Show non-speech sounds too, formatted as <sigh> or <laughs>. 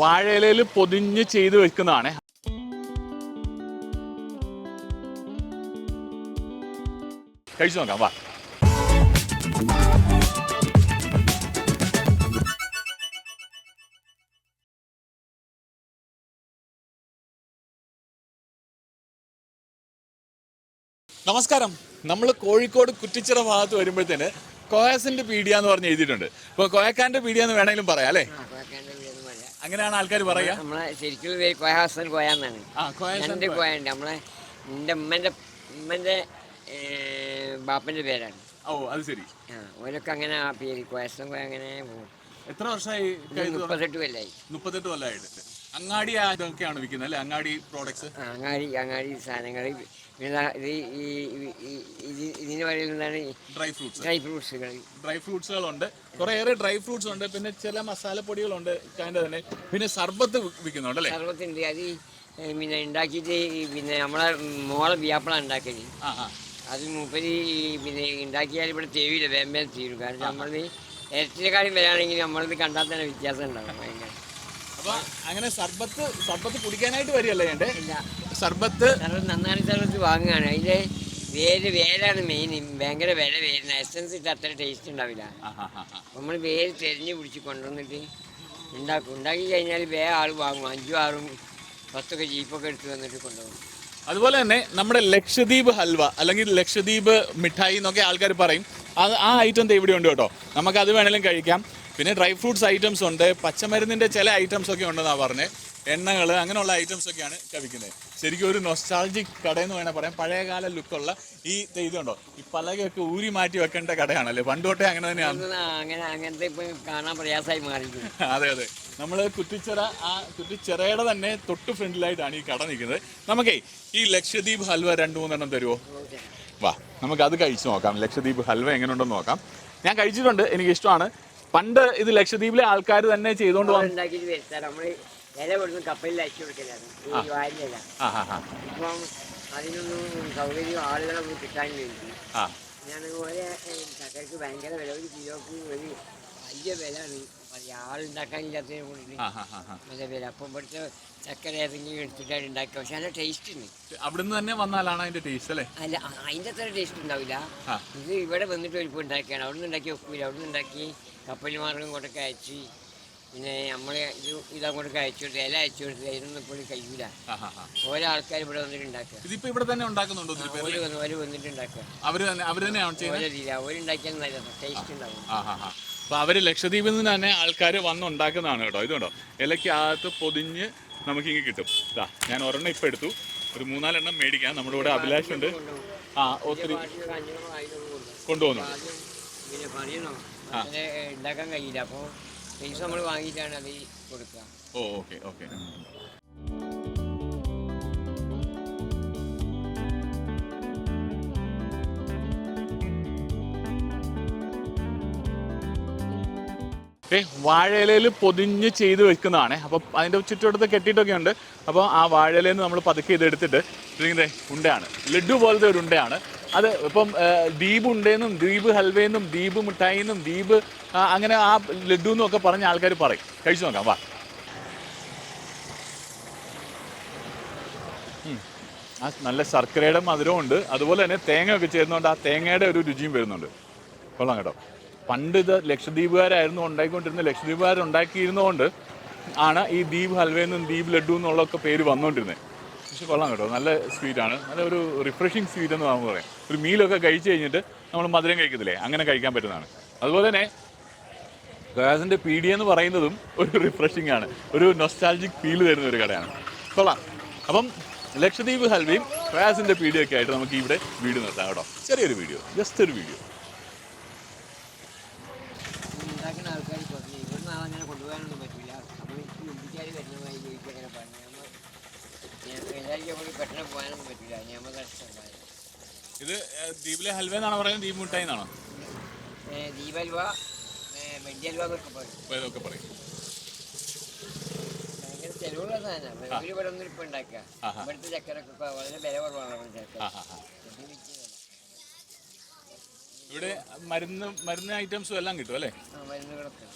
വാഴയിലയിൽ പൊതിഞ്ഞ് ചെയ്ത് വെക്കുന്നതാണ്. കഴിച്ചു നോക്കാം വാ. നമസ്കാരം. നമ്മൾ കോഴിക്കോട് കുറ്റിച്ചിറ ഭാഗത്ത് വരുമ്പോഴത്തേന് കോയസിന്റെ പീഡിയ എന്ന് പറഞ്ഞ് എഴുതിയിട്ടുണ്ട്. അപ്പോൾ കോയക്കാന്റെ പീഡിയ എന്ന് വേണമെങ്കിലും പറയാം അല്ലേ? അങ്ങനെയാണ് ആൾക്കാർ പറയാ? നമ്മളെ ശരിക്കും പേര് ആ കോയസൻ രണ്ട് കോയുണ്ട് നമ്മളെ എന്റെ ഉമ്മന്റെ ഉമ്മന്റെ ബാപ്പന്റെ പേരാണ്. ഓ അത് ശരി. ആ ഓരൊക്കെ അങ്ങനെ ആ പേര് കോയാസൻ കോയ അങ്ങനെ പോകും എത്ര വർഷമായി? ഇത് കഴിഞ്ഞു മുപ്പത്തെട്ട് കൊല്ലായി. മുപ്പത്തെട്ട് കൊല്ലമായിട്ട് അങ്ങാടി ഇതൊക്കെയാണ് വിൽക്കുന്നത് അല്ലേ? അങ്ങാടി പ്രോഡക്ട്സ് അങ്ങാടി അങ്ങാടി സാധനങ്ങൾ പിന്നെ ഇത് ഈ ഇതിന് പറയുന്നതാണ് ഡ്രൈ ഫ്രൂട്ട്സ് ഡ്രൈ ഫ്രൂട്ട്സുകൾ ഡ്രൈ ഫ്രൂട്ട്സുകളുണ്ട് കുറേയേറെ ഡ്രൈ ഫ്രൂട്ട്സ് ഉണ്ട്. പിന്നെ ചില മസാലപ്പൊടികളുണ്ട് അതിന്റെ തന്നെ. പിന്നെ സർബത്ത് വിൽക്കുന്നുണ്ട് അല്ലേ? സർബത്തുണ്ട്. അത് പിന്നെ ഉണ്ടാക്കിയിട്ട് പിന്നെ നമ്മളെ മോളെ വ്യാപ്പള ഉണ്ടാക്കിയത് അത് മൂപ്പര് പിന്നെ ഉണ്ടാക്കിയാൽ ഇവിടെ തേവില്ല. വേമ്പേ തീരും. കാരണം നമ്മളത് കാര്യം വരാണെങ്കിൽ നമ്മളത് കണ്ടാൽ തന്നെ വ്യത്യാസം ഉണ്ടാകും ഭയങ്കര. അപ്പൊ അങ്ങനെ സർബത്ത് സർബത്ത് കുടിക്കാനായിട്ട് വരികയല്ലേ വേണ്ടേ സർബത്ത് നന്നായി സർബത്ത് വാങ്ങുകയാണ്. അതിന്റെ വേര് വേരാണ് മെയിൻ ഭയങ്കര വില വേരുന്ന എസൻസ് ഇട്ട് അത്ര ടേസ്റ്റ് ഉണ്ടാവില്ല. നമ്മൾ വേര് തെരഞ്ഞു പിടിച്ച് കൊണ്ടുവന്നിട്ട് ഉണ്ടാക്കും. ഉണ്ടാക്കി കഴിഞ്ഞാൽ വേറെ ആൾ വാങ്ങും. അഞ്ചും ആറും പത്തൊക്കെ ജീപ്പൊക്കെ എടുത്ത് വന്നിട്ട് കൊണ്ടുപോകും. അതുപോലെ തന്നെ നമ്മുടെ ലക്ഷദ്വീപ് ഹൽവ അല്ലെങ്കിൽ ലക്ഷദ്വീപ് മിഠായി എന്നൊക്കെ ആൾക്കാർ പറയും. അത് ആ ഐറ്റം ഇവിടെ ഉണ്ട് കേട്ടോ. നമുക്ക് അത് വേണമെങ്കിലും കഴിക്കാം. പിന്നെ ഡ്രൈ ഫ്രൂട്ട്സ് ഐറ്റംസ് ഉണ്ട്. പച്ചമരുന്നിന്റെ ചില ഐറ്റംസ് ഒക്കെ ഉണ്ടെന്നാണ് പറഞ്ഞത് എണ്ണകൾ അങ്ങനെയുള്ള ഐറ്റംസ് ഒക്കെയാണ് കവിക്കുന്നത് ശരിക്കും ഒരു നൊസ്റ്റാൾജിക് കടയെന്ന് വേണേൽ പറയാം. പഴയകാല ലുക്കുള്ള ഈ ഇതുണ്ടോ? ഈ പലകയൊക്കെ ഊരി മാറ്റി വെക്കേണ്ട കടയാണല്ലേ? പണ്ടോട്ടേ അങ്ങനെ തന്നെയാണ് അങ്ങനെ അങ്ങനത്തെ കാണാൻ പ്രയാസമായി മാറി <laughs> അതെ അതെ. നമ്മൾ കുറ്റിച്ചിറ ആ കുറ്റിച്ചിറയുടെ തന്നെ തൊട്ട് ഫ്രണ്ടിലായിട്ടാണ് ഈ കട നിൽക്കുന്നത്. നമുക്കേ ഈ ലക്ഷദ്വീപ് ഹൽവ രണ്ട് മൂന്നെണ്ണം തരുമോ വാ നമുക്ക് അത് കഴിച്ചു നോക്കാം. ലക്ഷദ്വീപ് ഹൽവ എങ്ങനെയുണ്ടെന്ന് നോക്കാം. ഞാൻ കഴിച്ചിട്ടുണ്ട്. എനിക്ക് ഇഷ്ടമാണ് പണ്ട് ഇത് ലക്ഷദ്വീപിലെ ആൾക്കാർ തന്നെ ചെയ്തോണ്ട് ഇല കപ്പലിൽ അയച്ചു ഈ ഇപ്പം അതിനൊന്നും സൗകര്യം ആളുകളൊന്നും കിട്ടാൻ വേണ്ടി ആ. ഞാൻ ഓരോ ചക്കരക്ക് ഭയങ്കര വില. ഒരു കിലോക്ക് ഒരു വലിയ വിലയാണ്. പറയാം ആളുണ്ടാക്കാൻ ഇല്ലാത്തതിനെ കൊണ്ട് ആ, ആ, ആ, ആ. വില അപ്പം ഇവിടുത്തെ ചക്കര ഏതെങ്കിലും എടുത്തിട്ടാണ് ഉണ്ടാക്കുക. പക്ഷെ നല്ല ടേസ്റ്റ് ഉണ്ട്. അവിടുന്ന് തന്നെ വന്നാലാണ് അതിന്റെ ടേസ്റ്റ് അല്ലേ? അല്ല അ- അതിന്റെ അത്ര ടേസ്റ്റ് ഉണ്ടാവില്ല. ആ. ഇത് ഇവിടെ വന്നിട്ട് ഒരു ഉണ്ടാക്കിയാണ്. അവിടെ നിന്ന് ഉണ്ടാക്കി വെക്കൂല. അവിടെ നിന്ന് ഉണ്ടാക്കി കപ്പൽ മാർഗം കൊണ്ടൊക്കെ അയച്ച് പിന്നെ നമ്മൾ ഇത് ഇതങ്ങോട്ടൊക്കെ അയച്ചു കൊടുത്ത് ഇല അയച്ചു കൊടുത്ത് അതിനൊന്നും ഇപ്പോൾ കഴിയൂല. ആ, ആ, ആ. ഓരോ ആൾക്കാർ ഇവിടെ വന്നിട്ട് ഉണ്ടാക്കുക. ഇതിപ്പോ ഇവിടെ തന്നെ ഉണ്ടാക്കുന്നുണ്ടോ ഒത്തിരി പേര് ഓര് വന്ന് ഓര് വന്നിട്ട് ഉണ്ടാക്കുക. അവർ തന്നെ അവർ തന്നെയാണ് ചെയ്യുന്നത്? ഓരോ രീതി ഓരുണ്ടാക്കിയാൽ നല്ല ടേസ്റ്റ് ഉണ്ടാവും. ആ ആ ആ. അപ്പൊ അവർ ലക്ഷദ്വീപിൽ നിന്ന് തന്നെ ആൾക്കാർ വന്നുണ്ടാക്കുന്നതാണ് കേട്ടോ. ഇതുണ്ടോ ഇലക്കകത്ത് പൊതിഞ്ഞ് നമുക്കിങ്ങ് കിട്ടും. ഇതാ ഞാൻ ഒരെണ്ണം ഇപ്പം എടുത്തു. ഒരു മൂന്നാലെണ്ണം മേടിക്കാം. നമ്മുടെ ഇവിടെ അഭിലാഷ് ഉണ്ട്. ആ ഒത്തിരി കൊണ്ടുപോകുന്നു ഉണ്ടാക്കാൻ കഴിയില്ല. അപ്പോൾ പൈസ നമ്മൾ വാങ്ങിയിട്ടാണ് അത് കൊടുക്കുക. ഓ ഓക്കെ ഓക്കെ. ഏ വാഴയിലയിൽ പൊതിഞ്ഞ് ചെയ്ത് വെക്കുന്നതാണ്. അപ്പോൾ അതിന്റെ ചുറ്റുവട്ടത്ത് കെട്ടിയിട്ടൊക്കെ ഉണ്ട്. അപ്പോൾ ആ വാഴയിലയിൽ നിന്ന് നമ്മൾ പതുക്കെ ഇത് എടുത്തിട്ട് ഇതിങ്ങനെ ഉണ്ടയാണ്. ലഡു പോലത്തെ ഒരു ഉണ്ടയാണ്. അത് ഇപ്പം ദ്വീപ് ഉണ്ടെന്നും ദ്വീപ് ഹൽവയെന്നും ദ്വീപ് മിഠായി എന്നും ദ്വീപ് അങ്ങനെ ആ ലഡു എന്നൊക്കെ പറഞ്ഞ് ആൾക്കാർ പറയും. കഴിച്ചു നോക്കാം വാ. ആ നല്ല ശർക്കരയുടെ മധുരമുണ്ട് അതുപോലെ തന്നെ തേങ്ങയൊക്കെ ചേരുന്നതുകൊണ്ട് ആ തേങ്ങയുടെ ഒരു രുചിയും വരുന്നുണ്ട്. കൊള്ളാം കേട്ടോ. പണ്ട് ഇത് ലക്ഷദ്വീപുകാരായിരുന്നു ഉണ്ടായിക്കൊണ്ടിരുന്ന ലക്ഷദ്വീപുകാർ ഉണ്ടാക്കിയിരുന്നതുകൊണ്ട് ആണ് ഈ ദ്വീപ് ഹൽവ എന്നും ദ്വീപ് ലഡു എന്നുള്ളതൊക്കെ പേര് വന്നുകൊണ്ടിരുന്നത് പക്ഷെ കൊള്ളാം കേട്ടോ നല്ല സ്വീറ്റാണ് നല്ല ഒരു റിഫ്രഷിങ് സ്വീറ്റ് എന്ന് നമുക്ക് പറയാം. ഒരു മീലൊക്കെ കഴിച്ച് കഴിഞ്ഞിട്ട് നമ്മൾ മധുരം കഴിക്കത്തില്ലേ? അങ്ങനെ കഴിക്കാൻ പറ്റുന്നതാണ്. അതുപോലെ തന്നെ ഗയാസിന്റെ പി ഡി എന്ന് പറയുന്നതും ഒരു റിഫ്രഷിംഗ് ആണ്. ഒരു നൊസ്റ്റാൾജിക് ഫീൽ തരുന്ന ഒരു കടയാണ്. കൊള്ളാം. അപ്പം ലക്ഷദ്വീപ് ഹൽവയും ഗ്യാസിന്റെ പി ഡി ഒക്കെ ആയിട്ട് നമുക്ക് ഇവിടെ വീഡിയോ നിർത്താം കേട്ടോ. ചെറിയൊരു വീഡിയോ ജസ്റ്റ് ഒരു വീഡിയോ. ഇത് ദ്വീപിലെ ഹൽവ എന്നാണ് പറയുന്നത്? ദ്വീപ് മിഠായി എന്നാണോ? ദീപൽവ വെണ്ടിയൽവ എന്നൊക്കെ പറയും. ഇതൊക്കെ പറയും. ഭയങ്കര ചെലവുള്ള സാധനമാണ് ഇവർ ഇവിടെ ഒന്നും ഇപ്പം ഉണ്ടാക്കുക. ആഹാ. ഇവിടുത്തെ ചക്കരൊക്കെ ഇപ്പൊ വളരെ വില കുറവാണ് ഇവിടെ ചക്കര ആ, ആ, ആ. ഇത് വിറ്റ് ഇവിടെ മരുന്ന് മരുന്ന് ഐറ്റംസും എല്ലാം കിട്ടും അല്ലേ? ആ മരുന്നുകളൊക്കെ.